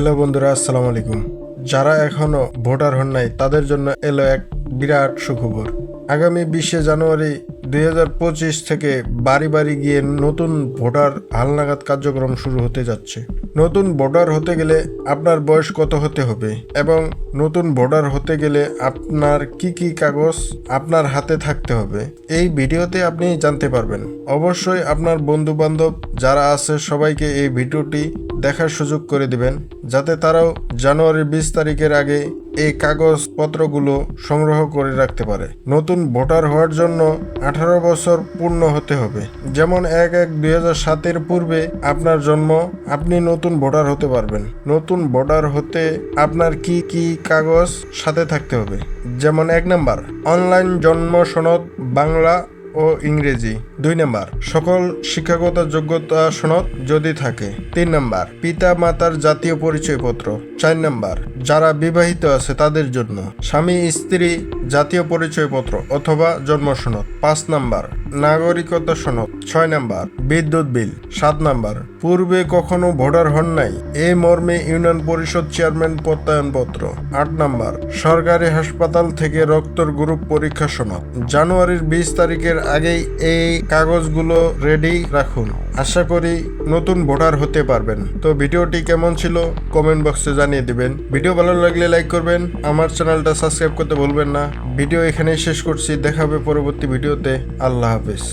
Hello বন্ধুরা, আসসালামু আলাইকুম। যারা এখনও ভোটার হন নাই, তাদের জন্য এলো এক বিরাট সুখবর। আগামী বিশে জানুয়ারি দুই হাজার পঁচিশ থেকে বাড়ি বাড়ি গিয়ে নতুন ভোটার হালনাগাদ কার্যক্রম শুরু হতে যাচ্ছে। নতুন ভোটার হতে গেলে আপনার বয়স কত হতে হবে এবং নতুন ভোটার হতে গেলে আপনার কি কি কাগজ আপনার হাতে থাকতে হবে, এই ভিডিওতে আপনি জানতে পারবেন। অবশ্যই আপনার বন্ধু বান্ধব যারা আছে, সবাইকে এই ভিডিওটি দেখার সুযোগ করে দিবেন, যাতে তারাও জানুয়ারির বিশ তারিখের আগে এই কাগজপত্রগুলো সংগ্রহ করে রাখতে পারে। নতুন ভোটার হওয়ার জন্য আঠারো বছর পূর্ণ হতে হবে। যেমন এক এক দুই সাতের পূর্বে আপনার জন্ম, আপনি নতুন ভোটার হতে পারবেন। নতুন ভোটার হতে আপনার কি কি কাগজ সাথে থাকতে হবে? যেমন এক নাম্বার, অনলাইন জন্ম সনদ বাংলা ও ইংরেজি। দুই নাম্বার, সকল শিক্ষাগত যোগ্যতা সনদ যদি থাকে। তিন নাম্বার পিতা মাতার জাতীয় পরিচয়পত্র। চার নাম্বার, যারা বিবাহিত আছে তাদের জন্য, স্বামী, স্ত্রী, জাতীয় পরিচয়পত্র অথবা জন্ম সনদ পাঁচ নাম্বার নাগরিকতা সনদ। ছয় নাম্বার, বিদ্যুৎ বিল। সাত নাম্বার, পূর্বে কখনো ভোটার হন নাই, এ মর্মে ইউনিয়ন পরিষদ চেয়ারম্যান প্রত্যয়নপত্র। আট নাম্বার, সরকারি হাসপাতাল থেকে রক্তর গ্রুপ পরীক্ষা সনদ। জানুয়ারির বিশ তারিখের আগেই এই কাগজগুলো রেডি রাখুন। আশা করি নতুন ভোটার হতে পারবেন। তো ভিডিওটি কেমন ছিল কমেন্ট বক্সে জানিয়ে দিবেন। ভিডিও ভালো লাগলে লাইক করবেন। আমার চ্যানেলটা সাবস্ক্রাইব করতে ভুলবেন না। ভিডিও এখানেই শেষ করছি। দেখাবে পরবর্তী ভিডিওতে। আল্লাহ হাফেজ।